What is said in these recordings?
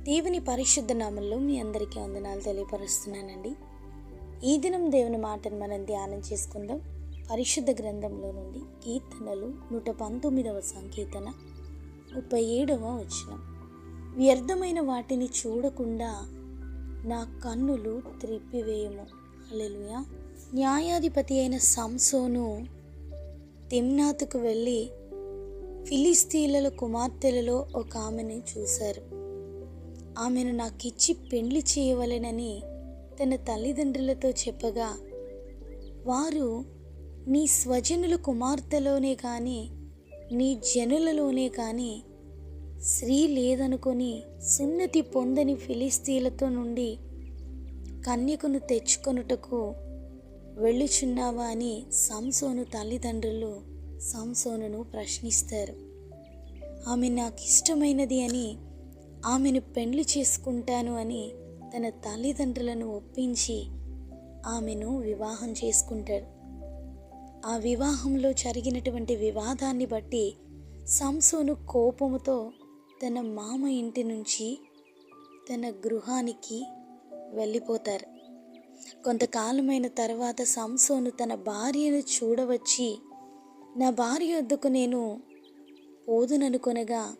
దేవుని పరిశుద్ధ నామంలో మీ అందరికీ వందనాలు తెలియపరుస్తున్నానండి. ఈ దినం దేవుని మాటను మనం ధ్యానం చేసుకుందాం. పరిశుద్ధ గ్రంథంలో నుండి కీర్తనలు నూట పంతొమ్మిదవ సంకీర్తన ముప్పై ఏడవ వచనం. వ్యర్థమైన వాటిని చూడకుండా నా కన్నులు త్రిప్పివేయము. అలెలుయా న్యాయాధిపతి అయిన సంసోను తిమ్నాథ్కు వెళ్ళి ఫిలిస్తీన్ల కుమార్తెలలో ఒక ఆమెని చూశారు. ఆమెను నాకిచ్చి పెండ్లి చేయవలెనని తన తల్లిదండ్రులతో చెప్పగా వారు నీ స్వజనుల కుమార్తెలోనే కానీ నీ జనులలోనే కానీ స్త్రీ లేదనుకొని సున్నతి పొందని ఫిలిస్తీన్లతో నుండి కన్యకును తెచ్చుకొనుటకు వెళ్ళుచున్నావా? అని సంసోను తల్లిదండ్రులు సంసోనును ప్రశ్నిస్తారు. ఆమె నాకు ఇష్టమైనది అని ఆమెను పెండ్లి చేసుకుంటాను అని తన తల్లిదండ్రులను ఒప్పించి ఆమెను వివాహం చేసుకుంటాడు. ఆ వివాహంలో జరిగినటువంటి వివాదాన్ని బట్టి సంసోను కోపముతో తన మామ ఇంటి నుంచి తన గృహానికి వెళ్ళిపోతారు. కొంతకాలమైన తర్వాత సంసోను తన భార్యను చూడవచ్చి నా భార్య వద్దకు నేను పోదుననుకొనగా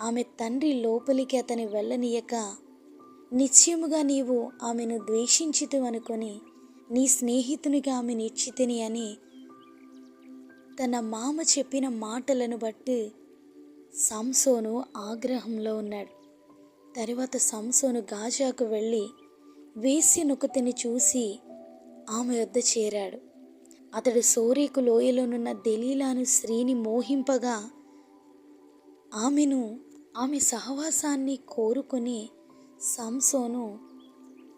ఆమె తండ్రి లోపలికి అతని వెళ్ళనీయక. నిశ్చయముగా నీవు ఆమెను ద్వేషించితు అనుకొని నీ స్నేహితునిగా ఆమెను ఇచ్చితిని అని తన మామ చెప్పిన మాటలను బట్టి సంసోను ఆగ్రహంలో ఉన్నాడు. తరువాత సంసోను గాజాకు వెళ్ళి వేసి వేశ్యనొకతిని చూసి ఆమె వద్ద చేరాడు. అతడు సోరేకు లోయలోనున్న దెలీలాను స్త్రీని మోహింపగా ఆమెను ఆమె సహవాసాన్ని కోరుకొని సాంసోను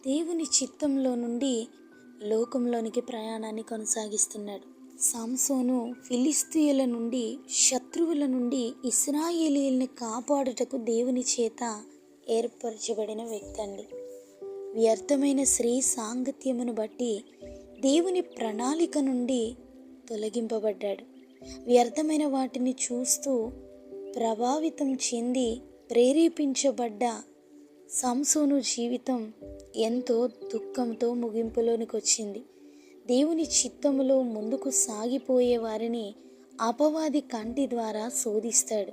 దేవుని చిత్తంలో నుండి లోకంలోనికి ప్రయాణాన్ని కొనసాగిస్తున్నాడు. సాంసోను ఫిలిస్తీయుల నుండి శత్రువుల నుండి ఇస్రాయేలీల్ని కాపాడుటకు దేవుని చేత ఏర్పరచబడిన వ్యక్తి అండి. వ్యర్థమైన స్త్రీ సాంగత్యమును బట్టి దేవుని ప్రణాళిక నుండి తొలగింపబడ్డాడు. వ్యర్థమైన వాటిని చూస్తూ ప్రభావితం చెంది ప్రేరేపించబడ్డ సంసోను జీవితం ఎంతో దుఃఖంతో ముగింపులోనికి వచ్చింది దేవుని చిత్తములో ముందుకు సాగిపోయే వారిని అపవాది కంటి ద్వారా శోధిస్తాడు.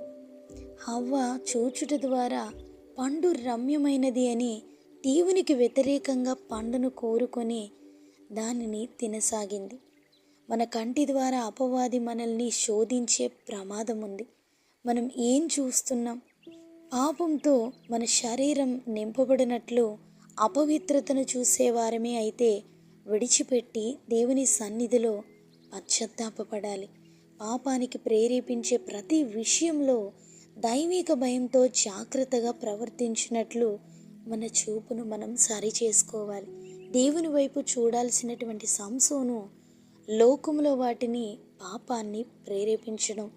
హవ్వ చూచుట ద్వారా పండు రమ్యమైనది అని దేవునికి వ్యతిరేకంగా పండును కోరుకొని దానిని తినసాగింది. మన కంటి ద్వారా అపవాది మనల్ని శోధించే ప్రమాదం ఉంది మనం ఏం చూస్తున్నాం? పాపంతో మన శరీరం నింపబడినట్లు అపవిత్రతను చూసేవారమే అయితే విడిచిపెట్టి దేవుని సన్నిధిలో పశ్చత్తాపడాలి పాపానికి ప్రేరేపించే ప్రతి విషయంలో దైవిక భయంతో జాగ్రత్తగా ప్రవర్తించినట్లు మన చూపును మనం సరి చేసుకోవాలి దేవుని వైపు చూడాల్సినటువంటి సంసోను లోకంలో వాటిని పాపాన్ని ప్రేరేపించడం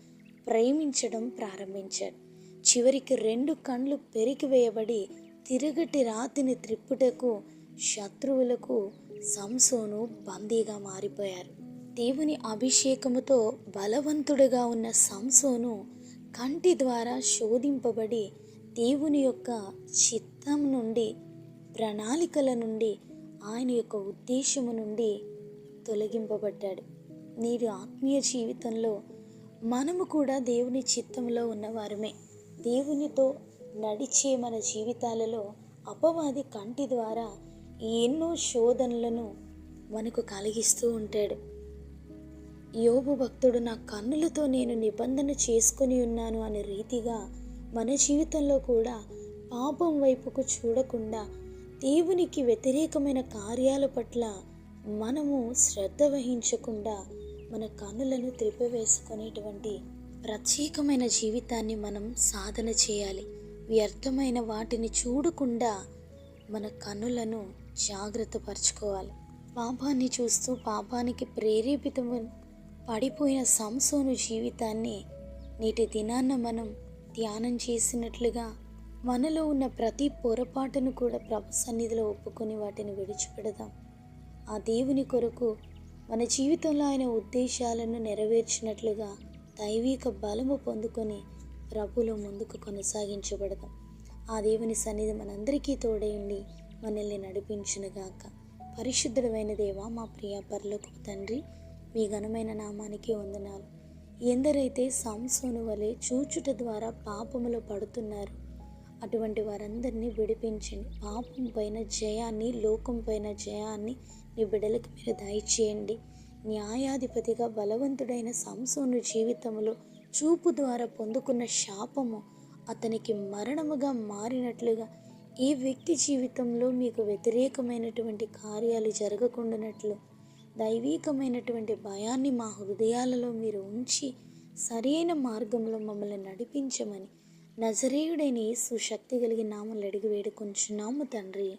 ప్రేమించడం ప్రారంభించాడు చివరికి రెండు కండ్లు పెరికివేయబడి తిరగటి రాతిని త్రిప్పుటకు శత్రువులకు సంసోను బందీగా మారిపోయారు. దేవుని అభిషేకముతో బలవంతుడుగా ఉన్న సంసోను కంటి ద్వారా శోధింపబడి దేవుని యొక్క చిత్తం నుండి ప్రణాళికల నుండి ఆయన యొక్క ఉద్దేశము నుండి తొలగింపబడ్డాడు. నీరు ఆత్మీయ జీవితంలో మనము కూడా దేవుని చిత్తంలో ఉన్నవారమే. దేవునితో నడిచే మన జీవితాలలో అపవాది కంటి ద్వారా ఎన్నో శోధనలను మనకు కలిగిస్తూ ఉంటాడు. యోబు భక్తుడు నా కన్నులతో నేను నిబంధన చేసుకొని ఉన్నాను అనే రీతిగా మన జీవితంలో కూడా పాపం వైపుకు చూడకుండా దేవునికి వ్యతిరేకమైన కార్యాల పట్ల మనము శ్రద్ధ వహించకుండా మన కన్నులను త్రిపివేసుకునేటువంటి ప్రత్యేకమైన జీవితాన్ని మనం సాధన చేయాలి. వ్యర్థమైన వాటిని చూడకుండా మన కన్నులను జాగ్రత్తపరచుకోవాలి. పాపాన్ని చూస్తూ పాపానికి ప్రేరేపితము పడిపోయిన సంసోను జీవితాన్ని నేటి దినాన్న మనం ధ్యానం చేసినట్లుగా మనలో ఉన్న ప్రతి పొరపాటును కూడా ప్రభు సన్నిధిలో ఒప్పుకొని వాటిని విడిచిపెడదాం. ఆ దేవుని కొరకు మన జీవితంలో ఆయన ఉద్దేశాలను నెరవేర్చినట్లుగా దైవిక బలము పొందుకొని ప్రభులో ముందుకు కొనసాగించబడదాం. ఆ దేవుని సన్నిధి మనందరికీ తోడేయండి మనల్ని నడిపించునుగాక. పరిశుద్ధుడమైన దేవ మా ప్రియ పరలోకపు తండ్రి మీ ఘనమైన నామానికి వందనాలు. ఎందరైతే సంసోను వలె చూచుట ద్వారా పాపములో పడుతున్నారు అటువంటి వారందరినీ విడిపించండి. పాపం పైన జయాన్ని లోకం పైన జయాన్ని నీ బిడ్డలకు మీరు దయచేయండి. న్యాయాధిపతిగా బలవంతుడైన సంసోను జీవితంలో చూపు ద్వారా పొందుకున్న శాపము అతనికి మరణముగా మారినట్లుగా ఈ వ్యక్తి జీవితంలో మీకు వ్యతిరేకమైనటువంటి కార్యాలు జరగకుండానట్లు దైవీకమైనటువంటి భయాన్ని మా హృదయాలలో మీరు ఉంచి సరైన మార్గంలో మమ్మల్ని నడిపించమని నజరేయుడైన యేసు శక్తి కలిగిన నామలు అడిగి వేడుకొంచున్నాము తండ్రి.